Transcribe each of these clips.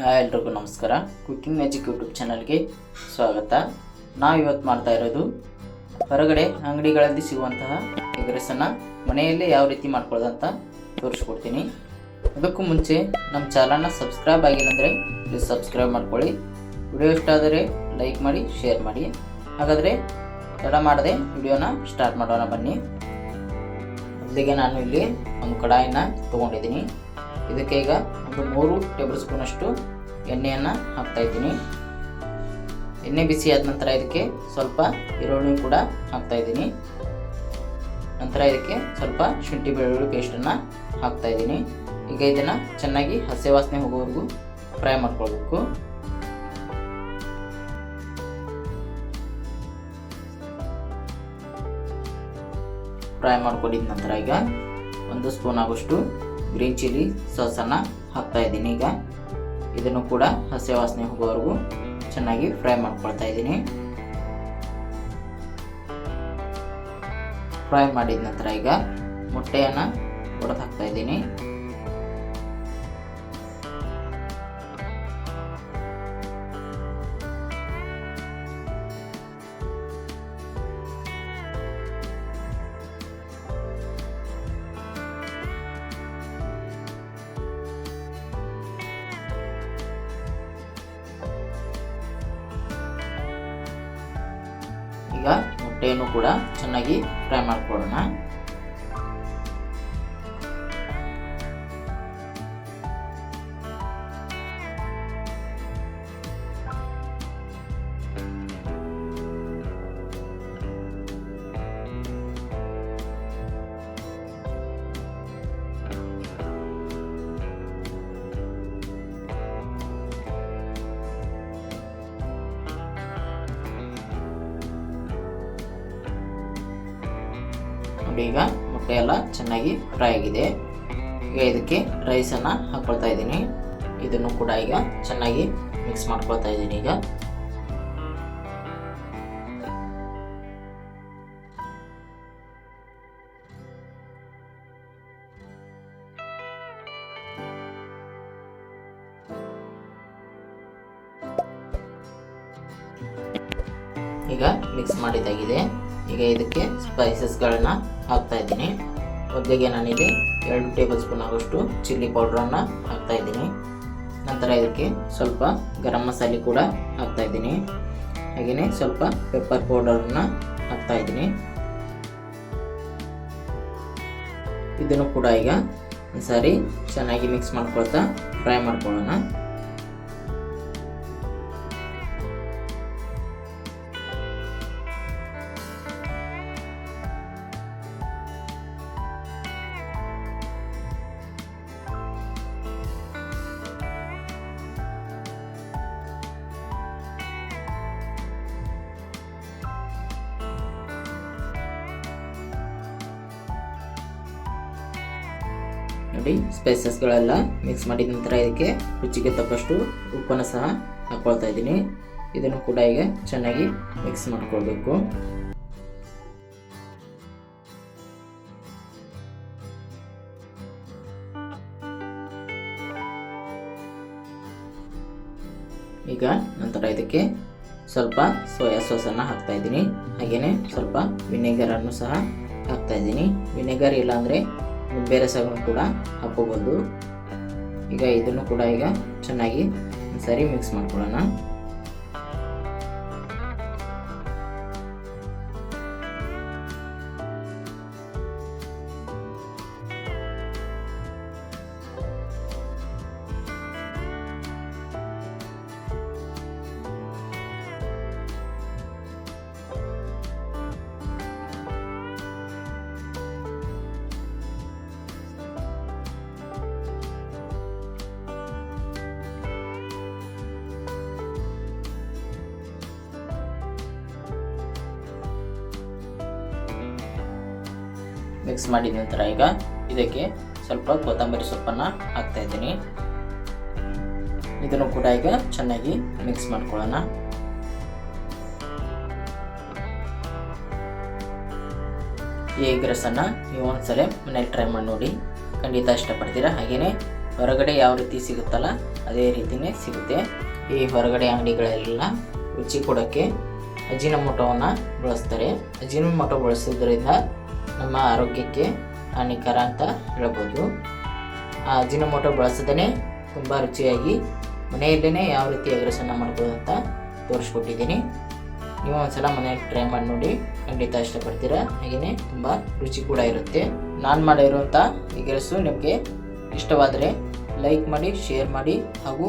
Hi, ಎಲ್ರಿಗೂ ನಮಸ್ಕಾರ. Cooking magic YouTube ಚಾನಲ್ಗೆ ಸ್ವಾಗತ. ನಾವು ಇವತ್ತು ಮಾಡ್ತಾ ಇರೋದು ಹೊರಗಡೆ ಅಂಗಡಿಗಳಲ್ಲಿ ಸಿಗುವಂತಹ ಎಗ್ ಮನೆಯಲ್ಲೇ ಯಾವ ರೀತಿ ಮಾಡ್ಕೊಳ್ಳೋದಂತ ತೋರಿಸ್ಕೊಡ್ತೀನಿ. ಅದಕ್ಕೂ ಮುಂಚೆ ನಮ್ಮ ಚಾನಲ್ನ ಸಬ್ಸ್ಕ್ರೈಬ್ ಆಗಿಲ್ಲ ಅಂದರೆ ಪ್ಲೀಸ್ ಸಬ್ಸ್ಕ್ರೈಬ್ ಮಾಡ್ಕೊಳ್ಳಿ. ವಿಡಿಯೋ ಇಷ್ಟ ಆದರೆ ಲೈಕ್ ಮಾಡಿ ಶೇರ್ ಮಾಡಿ. ಹಾಗಾದರೆ ತಡ ಮಾಡದೆ ವಿಡಿಯೋನ ಸ್ಟಾರ್ಟ್ ಮಾಡೋಣ ಬನ್ನಿ. ಅದಕ್ಕೆ ನಾನು ಇಲ್ಲಿ ಒಂದು ಕಡಾಯಿನ ತೊಗೊಂಡಿದ್ದೀನಿ. ಇದಕ್ಕೆ ಈಗ ಒಂದು ಮೂರು ಟೇಬಲ್ ಸ್ಪೂನಷ್ಟು ಎಣ್ಣೆಯನ್ನು ಹಾಕ್ತಾ ಇದ್ದೀನಿ. ಎಣ್ಣೆ ಬಿಸಿ ಆದ ನಂತರ ಇದಕ್ಕೆ ಸ್ವಲ್ಪ ಈರುಳ್ಳಿ ಕೂಡ ಹಾಕ್ತಾ ಇದ್ದೀನಿ. ನಂತರ ಇದಕ್ಕೆ ಸ್ವಲ್ಪ ಶುಂಠಿ ಬೆಳ್ಳುಳ್ಳಿ ಪೇಸ್ಟನ್ನು ಹಾಕ್ತಾ ಇದ್ದೀನಿ. ಈಗ ಇದನ್ನು ಚೆನ್ನಾಗಿ ಹಸಿ ವಾಸನೆ ಹೋಗೋವರೆಗೂ ಫ್ರೈ ಮಾಡ್ಕೊಳ್ಬೇಕು. ಫ್ರೈ ಮಾಡ್ಕೊಂಡಿದ ನಂತರ ಈಗ ಒಂದು ಸ್ಪೂನ್ ಆಗೋಷ್ಟು ಗ್ರೀನ್ ಚಿಲ್ಲಿ ಸಾಸನ್ನು ಹಾಕ್ತಾ ಇದ್ದೀನಿ ಈಗ. ಇದನ್ನು ಕೂಡ ಹಸಿ ವಾಸನೆ ಹೋಗೋವರೆಗೂ ಚೆನ್ನಾಗಿ ಫ್ರೈ ಮಾಡ್ಕೊಳ್ತಾ ಇದ್ದೀನಿ. ಫ್ರೈ ಮಾಡಿದ ನಂತರ ಈಗ ಮೊಟ್ಟೆಯನ್ನು ಹೊಡೆದು ಹಾಕ್ತಾ ಇದ್ದೀನಿ. ಮೊಟ್ಟೆಯನ್ನು ಕೂಡ ಚೆನ್ನಾಗಿ ಫ್ರೈ ಮಾಡ್ಕೊಳ್ಳೋಣ. ನೋಡಿ ಈಗ ಮೊಟ್ಟೆ ಎಲ್ಲ ಚೆನ್ನಾಗಿ ಫ್ರೈ ಆಗಿದೆ. ಈಗ ಇದಕ್ಕೆ ರೈಸನ್ನು ಹಾಕ್ಕೊಳ್ತಾ ಇದ್ದೀನಿ. ಇದನ್ನು ಕೂಡ ಈಗ ಚೆನ್ನಾಗಿ ಮಿಕ್ಸ್ ಮಾಡ್ಕೊಳ್ತಾ ಇದ್ದೀನಿ ಈಗ. ಈಗ ಮಿಕ್ಸ್ ಮಾಡಿದ್ದಾಗಿದೆ ಈಗ ಇದಕ್ಕೆ ಸ್ಪೈಸಸ್ಗಳನ್ನು ಹಾಕ್ತಾ ಇದ್ದೀನಿ. ಮೊದಲಿಗೆ ನಾನಿಲ್ಲಿ ಎರಡು ಟೇಬಲ್ ಸ್ಪೂನ್ ಆಗೋಷ್ಟು ಚಿಲ್ಲಿ ಪೌಡ್ರನ್ನು ಹಾಕ್ತಾ ಇದ್ದೀನಿ. ನಂತರ ಇದಕ್ಕೆ ಸ್ವಲ್ಪ ಗರಂ ಮಸಾಲೆ ಕೂಡ ಹಾಕ್ತಾ ಇದ್ದೀನಿ. ಹಾಗೆಯೇ ಸ್ವಲ್ಪ ಪೆಪ್ಪರ್ ಪೌಡರನ್ನು ಹಾಕ್ತಾ ಇದ್ದೀನಿ. ಇದನ್ನು ಕೂಡ ಈಗ ಒಂದ್ಸಾರಿ ಚೆನ್ನಾಗಿ ಮಿಕ್ಸ್ ಮಾಡ್ಕೊಳ್ತಾ ಫ್ರೈ ಮಾಡ್ಕೊಳ್ಳೋಣ. ನೋಡಿ ಸ್ಪೈಸಸ್ಗಳೆಲ್ಲ ಮಿಕ್ಸ್ ಮಾಡಿದ ನಂತರ ಇದಕ್ಕೆ ರುಚಿಗೆ ತಕ್ಕಷ್ಟು ಉಪ್ಪನ್ನು ಸಹ ಹಾಕ್ಕೊಳ್ತಾ ಇದ್ದೀನಿ. ಇದನ್ನು ಕೂಡ ಈಗ ಚೆನ್ನಾಗಿ ಮಿಕ್ಸ್ ಮಾಡ್ಕೊಳ್ಬೇಕು. ಈಗ ನಂತರ ಇದಕ್ಕೆ ಸ್ವಲ್ಪ ಸೋಯಾ ಸಾಸನ್ನು ಹಾಕ್ತಾ ಇದ್ದೀನಿ. ಹಾಗೆಯೇ ಸ್ವಲ್ಪ ವಿನೆಗರನ್ನು ಸಹ ಹಾಕ್ತಾ ಇದ್ದೀನಿ. ವಿನೆಗರ್ ಇಲ್ಲಾಂದರೆ ನಿಂಬೆ ರಸವನ್ನು ಕೂಡ ಹಾಕೋಬೋದು ಈಗ ಇದನ್ನು ಕೂಡ ಈಗ ಚೆನ್ನಾಗಿ ಸರಿ ಮಿಕ್ಸ್ ಮಾಡ್ಕೊಳ್ಳೋಣ. ಮಿಕ್ಸ್ ಮಾಡಿದ ನಂತರ ಈಗ ಇದಕ್ಕೆ ಸ್ವಲ್ಪ ಕೊತ್ತಂಬರಿ ಸೊಪ್ಪನ್ನು ಹಾಕ್ತಾ ಇದ್ದೀನಿ. ಇದನ್ನು ಕೂಡ ಈಗ ಚೆನ್ನಾಗಿ ಮಿಕ್ಸ್ ಮಾಡ್ಕೊಳ್ಳೋಣ. ಈ ಎಗ್ ರಸನ್ನು ನೀವು ಒಂದ್ಸಲ ಮನೇಲಿ ಟ್ರೈ ಮಾಡಿ ನೋಡಿ. ಖಂಡಿತ ಇಷ್ಟಪಡ್ತೀರಾ? ಹಾಗೆಯೇ ಹೊರಗಡೆ ಯಾವ ರೀತಿ ಸಿಗುತ್ತಲ್ಲ ಅದೇ ರೀತಿಯೇ ಸಿಗುತ್ತೆ. ಈ ಹೊರಗಡೆ ಅಂಗಡಿಗಳೆಲ್ಲ ರುಚಿ ಕೊಡೋಕ್ಕೆ ಅಜಿನಮೋಟೋವನ್ನು ಬಳಸ್ತಾರೆ. ಅಜಿನಮೋಟೋ ಬಳಸೋದ್ರಿಂದ ನಮ್ಮ ಆರೋಗ್ಯಕ್ಕೆ ಹಾನಿಕರ ಅಂತ ಹೇಳ್ಬೋದು. ಆ ಅಜಿನಮೋಟೋ ಬಳಸದೇ ತುಂಬ ರುಚಿಯಾಗಿ ಮನೆಯಲ್ಲೇ ಯಾವ ರೀತಿ ಎಗ್ರೆಸನ್ನು ಮಾಡ್ಬೋದು ಅಂತ ತೋರಿಸ್ಕೊಟ್ಟಿದ್ದೀನಿ. ನೀವು ಒಂದ್ಸಲ ಮನೆಯಲ್ಲಿ ಟ್ರೈ ಮಾಡಿ ನೋಡಿ, ಖಂಡಿತ ಇಷ್ಟಪಡ್ತೀರಾ? ಹಾಗೆಯೇ ತುಂಬ ರುಚಿ ಕೂಡ ಇರುತ್ತೆ. ನಾನು ಮಾಡಿರುವಂಥ ಎಗ್ರೆಸ್ಸು ನಿಮಗೆ ಇಷ್ಟವಾದರೆ ಲೈಕ್ ಮಾಡಿ ಶೇರ್ ಮಾಡಿ ಹಾಗೂ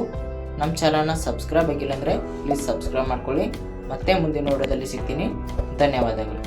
ನಮ್ಮ ಚಾನಲ್ನ ಸಬ್ಸ್ಕ್ರೈಬ್ ಆಗಿಲ್ಲ ಅಂದರೆ ಪ್ಲೀಸ್ ಸಬ್ಸ್ಕ್ರೈಬ್ ಮಾಡ್ಕೊಳ್ಳಿ. ಮತ್ತೆ ಮುಂದಿನ ವಿಡಿಯೋದಲ್ಲಿ ಸಿಗ್ತೀನಿ. ಧನ್ಯವಾದಗಳು.